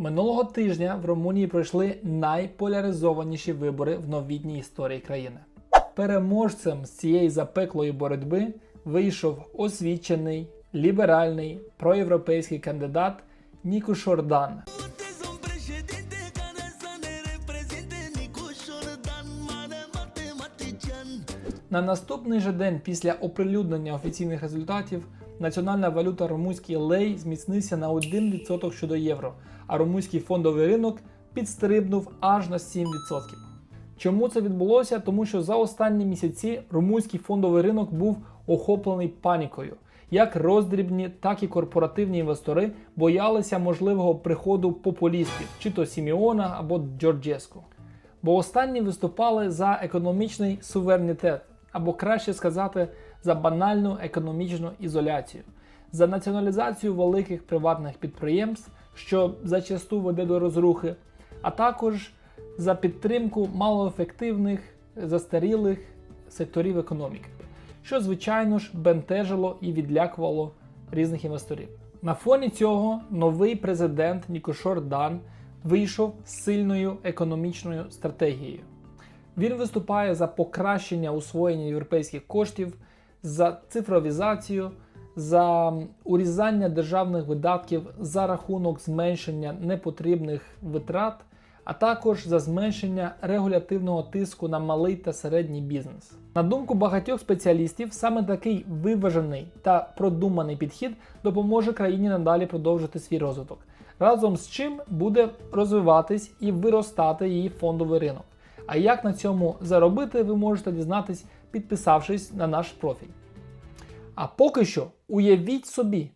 Минулого тижня в Румунії пройшли найполяризованіші вибори в новітній історії країни. Переможцем з цієї запеклої боротьби вийшов освічений, ліберальний, проєвропейський кандидат Ніку Шордан. На наступний же день після оприлюднення офіційних результатів національна валюта румунський лей зміцнився на 1% щодо євро, а румунський фондовий ринок підстрибнув аж на 7%. Чому це відбулося? Тому що за останні місяці румунський фондовий ринок був охоплений панікою. Як роздрібні, так і корпоративні інвестори боялися можливого приходу популістів, чи то Сіміона або Джорджеску. Бо останні виступали за економічний суверенітет, або краще сказати, за банальну економічну ізоляцію, за націоналізацію великих приватних підприємств, що зачасту веде до розрухи, а також за підтримку малоефективних, застарілих секторів економіки, що звичайно ж бентежило і відлякувало різних інвесторів. На фоні цього новий президент Нікошор Дан вийшов з сильною економічною стратегією. Він виступає за покращення усвоєння європейських коштів, за цифровізацію, за урізання державних видатків за рахунок зменшення непотрібних витрат, а також за зменшення регулятивного тиску на малий та середній бізнес. На думку багатьох спеціалістів, саме такий виважений та продуманий підхід допоможе країні надалі продовжити свій розвиток, разом з чим буде розвиватись і виростати її фондовий ринок. А як на цьому заробити, ви можете дізнатись, підписавшись на наш профіль. А поки що уявіть собі,